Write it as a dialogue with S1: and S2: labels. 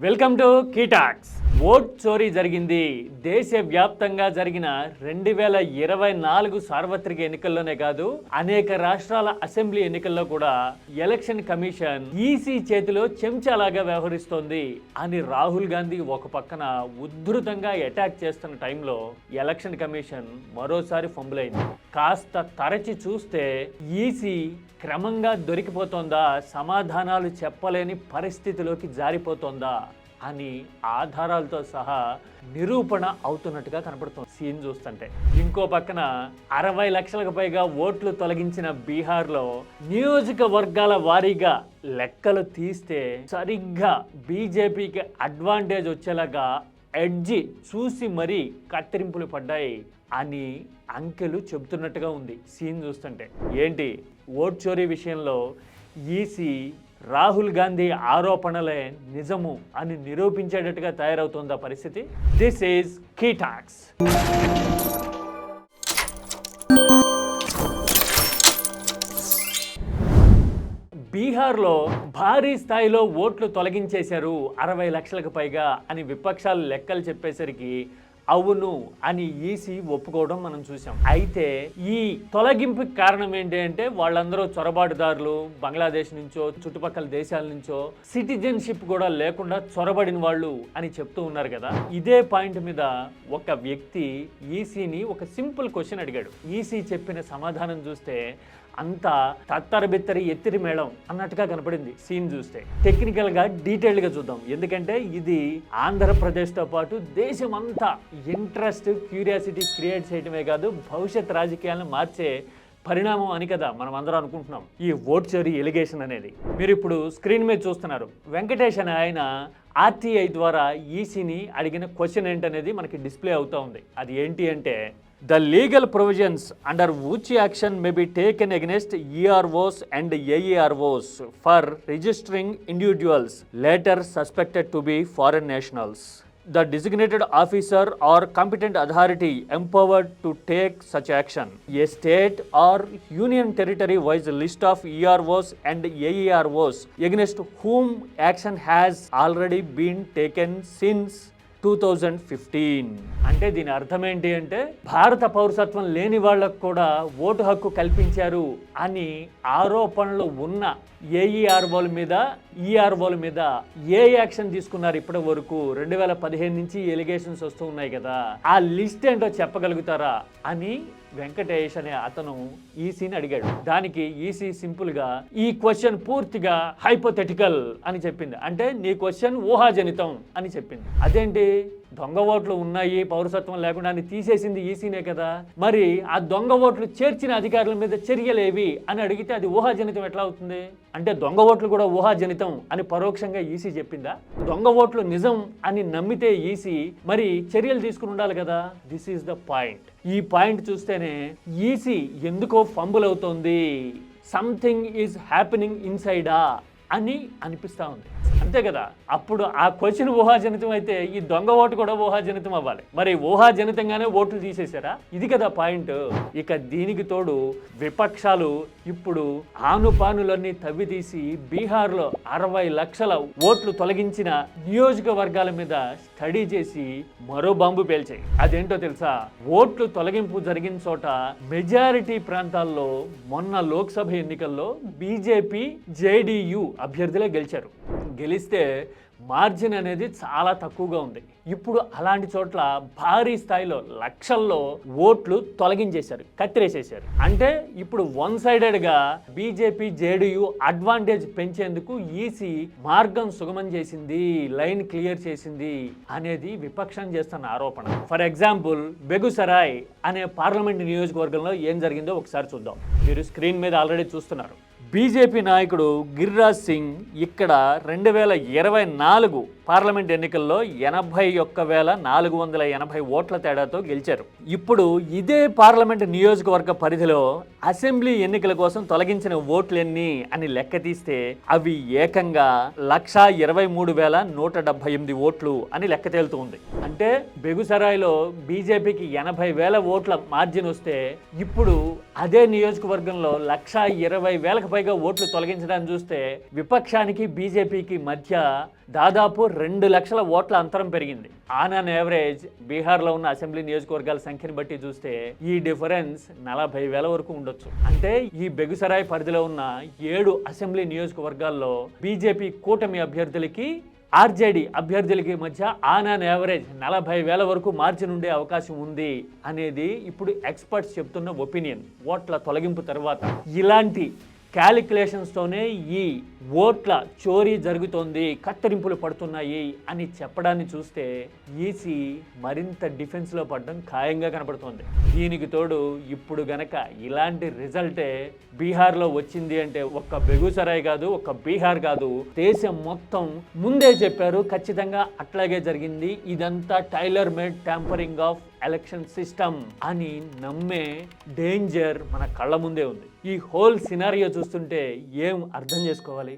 S1: Welcome to కీటాక్స్ Vote చోరీ జరిగింది. దేశవ్యాప్తంగా జరిగిన రెండు వేల ఇరవై నాలుగు సార్వత్రిక ఎన్నికల్లోనే కాదు అనేక రాష్ట్రాల అసెంబ్లీ ఎన్నికల్లో కూడా ఎలక్షన్ కమిషన్ ఈసీ చేతిలో చెంచాలాగా వ్యవహరిస్తోంది అని రాహుల్ గాంధీ ఒక పక్కన ఉద్ధృతంగా అటాక్ చేస్తున్న టైంలో ఎలక్షన్ కమిషన్ మరోసారి ఫంబులైంది. కాస్త తరచి చూస్తే ఈసీ క్రమంగా దొరికిపోతోందా సమాధానాలు చెప్పలేని పరిస్థితిలోకి జారిపోతోందా? అని ఆధారాలతో సహా నిరూపణ అవుతున్నట్టుగా కనపడుతుంది. సీన్ చూస్తుంటే. ఇంకో పక్కన అరవై లక్షలకు పైగా ఓట్లు తొలగించిన బీహార్లో నియోజకవర్గాల వారీగా లెక్కలు తీస్తే సరిగ్గా బీజేపీకి అడ్వాంటేజ్ వచ్చేలాగా ఎడ్జి చూసి మరీ కత్తిరింపులు పడ్డాయి అని అంకెలు చెబుతున్నట్టుగా ఉంది. సీన్ చూస్తుంటే. ఏంటి? ఓట్ చోరీ విషయంలో ఈసీ రాహుల్ గాంధీ ఆరోపణలే నిజము అని నిరూపించేటట్టుగా తయారవుతుందా పరిస్థితి. దిస్ ఈజ్ కీ టాక్స్ బీహార్లో భారీ స్థాయిలో ఓట్లు తొలగించేశారు అరవై లక్షలకు పైగా అని విపక్షాలు లెక్కలు చెప్పేసరికి అవును అని ఈసీ ఒప్పుకోవడం మనం చూసాం అయితే ఈ తొలగింపుకి కారణం ఏంటి అంటే వాళ్ళందరూ చొరబాటుదారులు బంగ్లాదేశ్ నుంచో చుట్టుపక్కల దేశాల నుంచో సిటిజన్షిప్ కూడా లేకుండా చొరబడిన వాళ్ళు అని చెప్తూ ఉన్నారు కదా. ఇదే పాయింట్ మీద ఒక వ్యక్తి ఈసీని ఒక సింపుల్ క్వశ్చన్ అడిగాడు. ఈసీ చెప్పిన సమాధానం చూస్తే అంతా తత్తర బిత్తరి ఎత్తిరి మేళం అన్నట్టుగా కనపడింది. సీన్ చూస్తే టెక్నికల్గా డీటెయిల్డ్గా చూద్దాం. ఎందుకంటే ఇది ఆంధ్రప్రదేశ్తో పాటు దేశం అంతా ఇంట్రెస్ట్ క్యూరియాసిటీ క్రియేట్ చేయడమే కాదు భవిష్యత్ రాజకీయాలను మార్చే పరిణామం అని కదా మనం అందరం అనుకుంటున్నాం. ఈ ఓట్చరీ ఎలిగేషన్ అనేది. మీరు ఇప్పుడు స్క్రీన్ మీద చూస్తున్నారు. వెంకటేష్ అనే ఆయన ఆర్టీఐ ద్వారా ఈసీని అడిగిన క్వశ్చన్ ఏంటనేది మనకి డిస్ప్లే అవుతూ ఉంది. అది ఏంటి అంటే the legal provisions under which action may be taken against EROs and AEROs for registering individuals later suspected to be foreign nationals. The designated officer or competent authority empowered to take such action. A state or union territory wise list of EROs and AEROs against whom action has already been taken since two thousand fifteen అంటే దీని అర్థం ఏంటి అంటే భారత పౌరసత్వం లేని వాళ్ళకు కూడా ఓటు హక్కు కల్పించారు అని ఆరోపణలు ఉన్న ఏఈఆర్ఓల మీద ఈఆర్ఓల మీద ఏ యాక్షన్ తీసుకున్నారు ఇప్పటి వరకు? రెండు వేల పదిహేను నుంచి ఎలిగేషన్స్ వస్తూ ఉన్నాయి కదా. ఆ లిస్ట్ ఏంటో చెప్పగలుగుతారా అని వెంకటేష్ అనే అతను ఈసీని అడిగాడు. దానికి ఈసీ సింపుల్గా ఈ క్వశ్చన్ పూర్తిగా హైపోథెటికల్ అని చెప్పింది. అంటే నీ క్వశ్చన్ ఊహాజనితం అని చెప్పింది. అదేంటి? దొంగ ఓట్లు ఉన్నాయి పౌరసత్వం లేకుండా అని తీసేసింది ఈసీనే కదా. మరి ఆ దొంగ ఓట్లు చేర్చిన అధికారుల మీద చర్యలేవి అని అడిగితే అది ఊహాజనితం ఎట్లా అవుతుంది? అంటే దొంగ ఓట్లు కూడా ఊహాజనితం అని పరోక్షంగా ఈసీ చెప్పిందా? దొంగ ఓట్లు నిజం అని నమ్మితే ఈసీ మరి చర్యలు తీసుకుని ఉండాలి కదా. దిస్ ఈస్ ద పాయింట్ ఈ పాయింట్ చూస్తేనే ఈసీ ఎందుకో ఫంబుల్ అవుతోంది. సంథింగ్ ఈజ్ హ్యాపెనింగ్ ఇన్సైడా అని అనిపిస్తూ ఉంది. అంతే కదా. అప్పుడు ఆ క్వశ్చన్ ఊహాజనితం అయితే ఈ దొంగ ఓటు కూడా ఊహాజనితం అవ్వాలి. మరి ఊహాజనితంగానే ఓట్లు తీసేశారా? ఇది కదా పాయింట్. ఇక దీనికి తోడు విపక్షాలు ఇప్పుడు ఆనుపానులన్నీ తవ్వి తీసి బీహార్లో అరవై లక్షల ఓట్లు తొలగించిన నియోజకవర్గాల మీద స్టడీ చేసి మరో బాంబు పేల్చాయి. అదేంటో తెలుసా? ఓట్లు తొలగింపు జరిగిన చోట మెజారిటీ ప్రాంతాల్లో మొన్న లోక్సభ ఎన్నికల్లో బీజేపీ జేడీయూ అభ్యర్థులే గెలిచారు. గెలిస్తే మార్జిన్ అనేది చాలా తక్కువగా ఉంది. ఇప్పుడు అలాంటి చోట్ల భారీ స్థాయిలో లక్షల్లో ఓట్లు తొలగించేశారు కత్తిరేసేశారు. అంటే ఇప్పుడు వన్ సైడెడ్గా బీజేపీ జేడీయూ అడ్వాంటేజ్ పెంచేందుకు ఈసీ మార్గం సుగమం చేసింది లైన్ క్లియర్ చేసింది అనేది విపక్షం చేస్తున్న ఆరోపణ. ఫర్ ఎగ్జాంపుల్ బెగుసరాయ్ అనే పార్లమెంట్ నియోజకవర్గంలో ఏం జరిగిందో ఒకసారి చూద్దాం. మీరు స్క్రీన్ మీద ఆల్రెడీ చూస్తున్నారు. బీజేపీ నాయకుడు గిరిరాజ్ సింగ్ ఇక్కడ రెండు వేల ఇరవై నాలుగు పార్లమెంట్ ఎన్నికల్లో ఎనభై ఒక్క వేల నాలుగు వందల ఎనభై ఓట్ల తేడాతో గెలిచారు. ఇప్పుడు ఇదే పార్లమెంట్ నియోజకవర్గ పరిధిలో అసెంబ్లీ ఎన్నికల కోసం తొలగించిన ఓట్లెన్ని అని లెక్క తీస్తే అవి ఏకంగా లక్షా ఇరవై మూడు వేల నూట డెబ్బై ఎనిమిది ఓట్లు అని లెక్క తేలుతూ ఉంది. అంటే బెగుసరాయిలో బీజేపీకి ఎనభై వేల ఓట్ల మార్జిన్ వస్తే ఇప్పుడు అదే నియోజకవర్గంలో లక్ష ఇరవై వేలకు పైగా ఓట్లు తొలగించడం చూస్తే విపక్షానికి బీజేపీకి మధ్య దాదాపు రెండు లక్షల ఓట్ల అంతరం పెరిగింది. ఆన్ అన్ యావరేజ్ బీహార్లో ఉన్న అసెంబ్లీ నియోజకవర్గాల సంఖ్యను బట్టి చూస్తే ఈ డిఫరెన్స్ నలభై వేల వరకు ఉండొచ్చు. అంటే ఈ బెగుసరాయ్ పరిధిలో ఉన్న ఏడు అసెంబ్లీ నియోజకవర్గాల్లో బీజేపీ కూటమి అభ్యర్థులకి ఆర్జేడీ అభ్యర్థులకి మధ్య ఆన్ ఆన్ యావరేజ్ నలభై వేల వరకు మార్జిన్ ఉండే అవకాశం ఉంది అనేది ఇప్పుడు ఎక్స్పర్ట్స్ చెప్తున్న ఒపీనియన్. ఓట్ల తొలగింపు తర్వాత ఇలాంటి క్యాలిక్యులేషన్స్తోనే ఈ ఓట్ల చోరీ జరుగుతోంది కత్తిరింపులు పడుతున్నాయి అని చెప్పడాన్ని చూస్తే ఈసీ మరింత డిఫెన్స్లో పడడం ఖాయంగా కనపడుతోంది. దీనికి తోడు ఇప్పుడు గనక ఇలాంటి రిజల్టే బీహార్లో వచ్చింది అంటే ఒక్క బెగుసరాయ్ కాదు ఒక్క బీహార్ కాదు దేశం మొత్తం ముందే చెప్పారు ఖచ్చితంగా అట్లాగే జరిగింది. ఇదంతా tailor made tampering of election system అని నమ్మే డేంజర్ మన కళ్ళ ముందే ఉంది. ఈ హోల్ సినారియో చూస్తుంటే ఏం అర్థం చేసుకోవాలి?